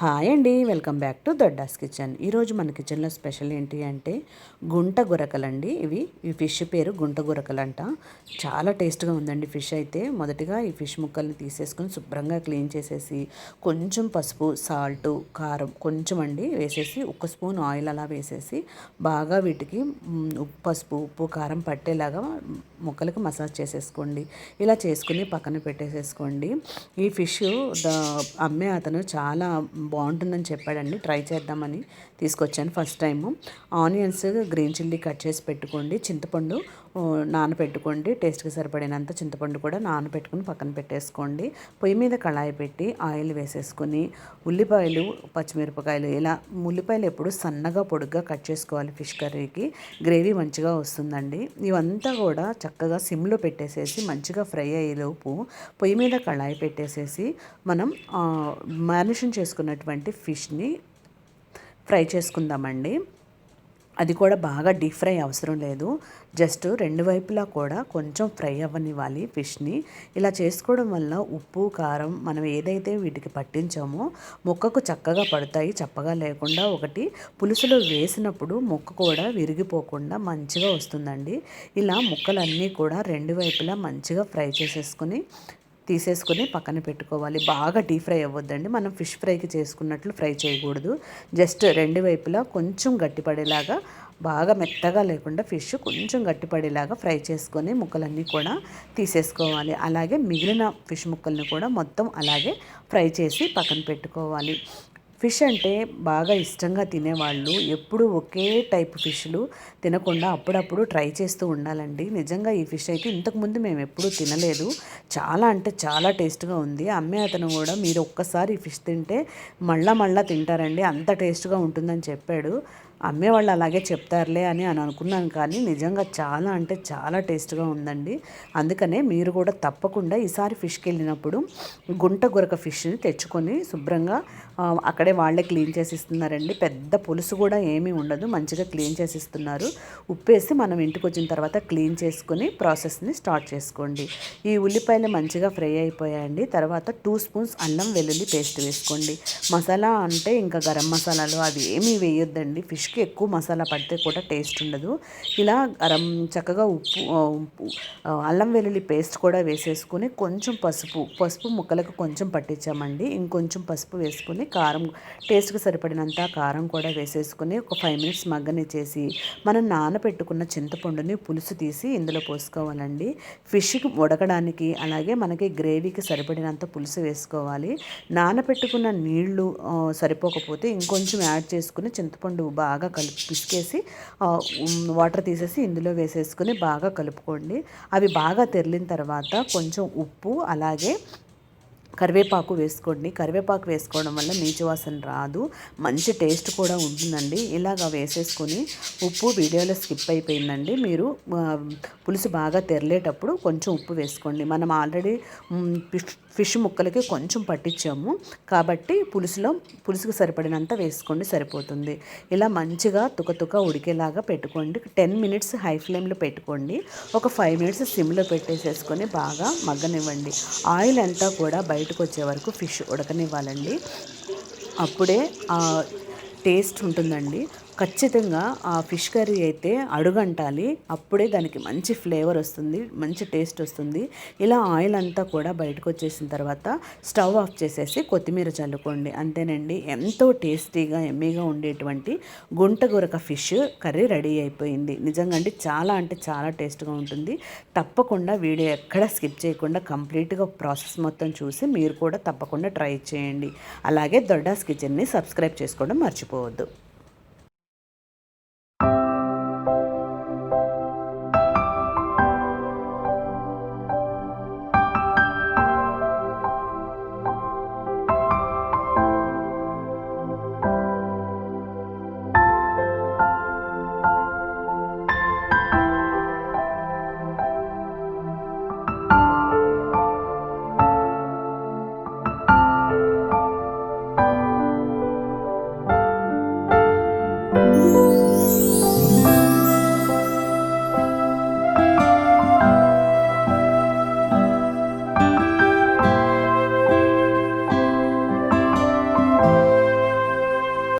Hi అండి welcome back to Doddas kitchen. ఈరోజు మన కిచెన్లో స్పెషల్ ఏంటి అంటే గుంట గురకలండి ఇవి. ఈ ఫిష్ పేరు గుంట గురకలంట. చాలా టేస్ట్గా ఉందండి ఫిష్ అయితే. మొదటిగా ఈ ఫిష్ ముక్కల్ని తీసేసుకొని శుభ్రంగా క్లీన్ చేసేసి కొంచెం పసుపు సాల్ట్ కారం కొంచెం అండి వేసేసి ఒక స్పూన్ ఆయిల్ అలా వేసేసి బాగా వీటికి పసుపు ఉప్పు కారం పట్టేలాగా ముక్కలకు మసాజ్ చేసేసుకోండి. ఇలా చేసుకుని పక్కన పెట్టేసేసుకోండి. ఈ ఫిష్ అమ్మే అతను చాలా బాగుంటుందని చెప్పాడండి. ట్రై చేద్దామని. తీసుకొచ్చాను first time. Onions green chilli cut చేసి పెట్టుకోండి. చింతపండు నానబెట్టుకోండి టేస్ట్కి సరిపడినంత చింతపండు కూడా నానపెట్టుకుని పక్కన పెట్టేసుకోండి. పొయ్యి మీద కళాయి పెట్టి ఆయిల్ వేసేసుకొని ఉల్లిపాయలు పచ్చిమిరపకాయలు ఇలా ఉల్లిపాయలు ఎప్పుడు సన్నగా పొడుగ్గా కట్ చేసుకోవాలి ఫిష్ కర్రీకి. గ్రేవీ మంచిగా వస్తుందండి. ఇవంతా కూడా చక్కగా సిమ్లో పెట్టేసేసి మంచిగా ఫ్రై అయ్యేలోపు పొయ్యి మీద కళాయి పెట్టేసేసి మనం మ్యారినేషన్ చేసుకున్నటువంటి ఫిష్ని ఫ్రై చేసుకుందామండి. అది కూడా బాగా డీప్ ఫ్రై అవసరం లేదు. జస్ట్ రెండు వైపులా కూడా కొంచెం ఫ్రై అవ్వనివ్వాలి ఫిష్ని. ఇలా చేసుకోవడం వల్ల ఉప్పు కారం మనం ఏదైతే వీటికి పట్టించామో మొక్కకు చక్కగా పడతాయి చప్పగా లేకుండా. ఒకటి పులుసులో వేసినప్పుడు మొక్క కూడా విరిగిపోకుండా మంచిగా వస్తుందండి. ఇలా ముక్కలన్నీ కూడా రెండు వైపులా మంచిగా ఫ్రై చేసేసుకుని తీసేసుకొని పక్కన పెట్టుకోవాలి. బాగా డీప్ ఫ్రై అవ్వద్దండి. మనం ఫిష్ ఫ్రైకి చేసుకున్నట్లు ఫ్రై చేయకూడదు. జస్ట్ రెండు వైపులా కొంచెం గట్టిపడేలాగా బాగా మెత్తగా లేకుండా ఫిష్ కొంచెం గట్టిపడేలాగా ఫ్రై చేసుకొని ముక్కలన్నీ కూడా తీసేసుకోవాలి. అలాగే మిగిలిన ఫిష్ ముక్కల్ని కూడా మొత్తం అలాగే ఫ్రై చేసి పక్కన పెట్టుకోవాలి. ఫిష్ అంటే బాగా ఇష్టంగా తినేవాళ్ళు. ఎప్పుడు ఒకే టైప్ ఫిష్లు తినకుండా అప్పుడప్పుడు ట్రై చేస్తూ ఉండాలండి. నిజంగా ఈ ఫిష్ అయితే ఇంతకుముందు మేము ఎప్పుడూ తినలేదు. చాలా అంటే చాలా టేస్ట్గా ఉంది. అమ్మే అతను కూడా మీరు ఒక్కసారి ఈ ఫిష్ తింటే మళ్ళా మళ్ళా తింటారండి. అంత టేస్ట్గా ఉంటుందని చెప్పాడు. అమ్మేవాళ్ళు అలాగే చెప్తారులే అని అని అనుకున్నాను కానీ నిజంగా చాలా అంటే చాలా టేస్ట్గా ఉందండి. అందుకనే మీరు కూడా తప్పకుండా ఈసారి ఫిష్కి వెళ్ళినప్పుడు గుంట గురక ఫిష్ని తెచ్చుకొని శుభ్రంగా అక్కడే వాళ్ళే క్లీన్ చేసి ఇస్తున్నారండి పెద్ద పులుసు కూడా ఏమీ ఉండదు మంచిగా క్లీన్ చేసి ఇస్తున్నారు ఉప్పేసి మనం ఇంటికి వచ్చిన తర్వాత క్లీన్ చేసుకొని ప్రాసెస్ని స్టార్ట్ చేసుకోండి. ఈ ఉల్లిపాయలు మంచిగా ఫ్రై అయిపోయాయండి. తర్వాత టూ స్పూన్స్ అల్లం వెల్లుల్లి పేస్ట్ వేసుకోండి. మసాలా అంటే ఇంకా గరం మసాలాలు అవి ఏమీ వేయొద్దండి. ఫిష్ ఫిష్కి ఎక్కువ మసాలా పడితే కూడా టేస్ట్ ఉండదు. ఇలా అరం చక్కగా ఉప్పు అల్లం వెల్లుల్లి పేస్ట్ కూడా వేసేసుకొని కొంచెం పసుపు పసుపు ముక్కలకు కొంచెం పట్టించామండి. ఇంకొంచెం పసుపు వేసుకొని కారం టేస్ట్కి సరిపడినంత కారం కూడా వేసేసుకొని ఒక ఫైవ్ మినిట్స్ మగ్గని చేసి మనం నానబెట్టుకున్న చింతపండుని పులుసు తీసి ఇందులో పోసుకోవాలండి. ఫిష్కి ఉడకడానికి అలాగే మనకి గ్రేవీకి సరిపడినంత పులుసు వేసుకోవాలి. నానబెట్టుకున్న నీళ్ళు సరిపోకపోతే ఇంకొంచెం యాడ్ చేసుకుని చింతపండు బాగా బాగా కలిపి పిసికేసి వాటర్ తీసేసి ఇందులో వేసేసుకొని బాగా కలుపుకోండి. అవి బాగా తెరిలిన తర్వాత కొంచెం ఉప్పు అలాగే కరివేపాకు వేసుకోండి. కరివేపాకు వేసుకోవడం వల్ల నీచు వాసన రాదు. మంచి టేస్ట్ కూడా ఉంటుందండి. ఇలాగ వేసేసుకొని ఉప్పు వీడియోలో స్కిప్ అయిపోయిందండి. మీరు పులుసు బాగా తెరలేటప్పుడు కొంచెం ఉప్పు వేసుకోండి. మనం ఆల్రెడీ ఫిష్ ముక్కలకి కొంచెం పట్టించాము. కాబట్టి పులుసులో పులుసుకు సరిపడినంత వేసుకోండి సరిపోతుంది. ఇలా మంచిగా తుక ఉడికేలాగా పెట్టుకోండి. టెన్ మినిట్స్ హై ఫ్లేమ్లో పెట్టుకోండి. ఒక ఫైవ్ మినిట్స్ సిమ్లో పెట్టేసేసుకొని బాగా మగ్గనివ్వండి. ఆయిల్ అంతా కూడా బయటకు వచ్చే వరకు ఫిష్ ఉడకనివ్వాలండి. అప్పుడే టేస్ట్ ఉంటుందండి. ఖచ్చితంగా ఆ ఫిష్ కర్రీ అయితే అడుగంటాలి. అప్పుడే దానికి మంచి ఫ్లేవర్ వస్తుంది మంచి టేస్ట్ వస్తుంది. ఇలా ఆయిల్ అంతా కూడా బయటకు వచ్చేసిన తర్వాత స్టవ్ ఆఫ్ చేసేసి కొత్తిమీర చల్లుకోండి. అంతేనండి. ఎంతో టేస్టీగా ఎమ్మీగా ఉండేటువంటి గుంటగురక ఫిష్ కర్రీ రెడీ అయిపోయింది. నిజంగా అండి చాలా అంటే చాలా టేస్ట్గా ఉంటుంది. తప్పకుండా వీడియో ఎక్కడ స్కిప్ చేయకుండా కంప్లీట్గా ప్రాసెస్ మొత్తం చూసి మీరు కూడా తప్పకుండా ట్రై చేయండి. అలాగే దొడ్డాస్ కిచెన్ని సబ్స్క్రైబ్ చేసుకోవడం మర్చిపోవద్దు.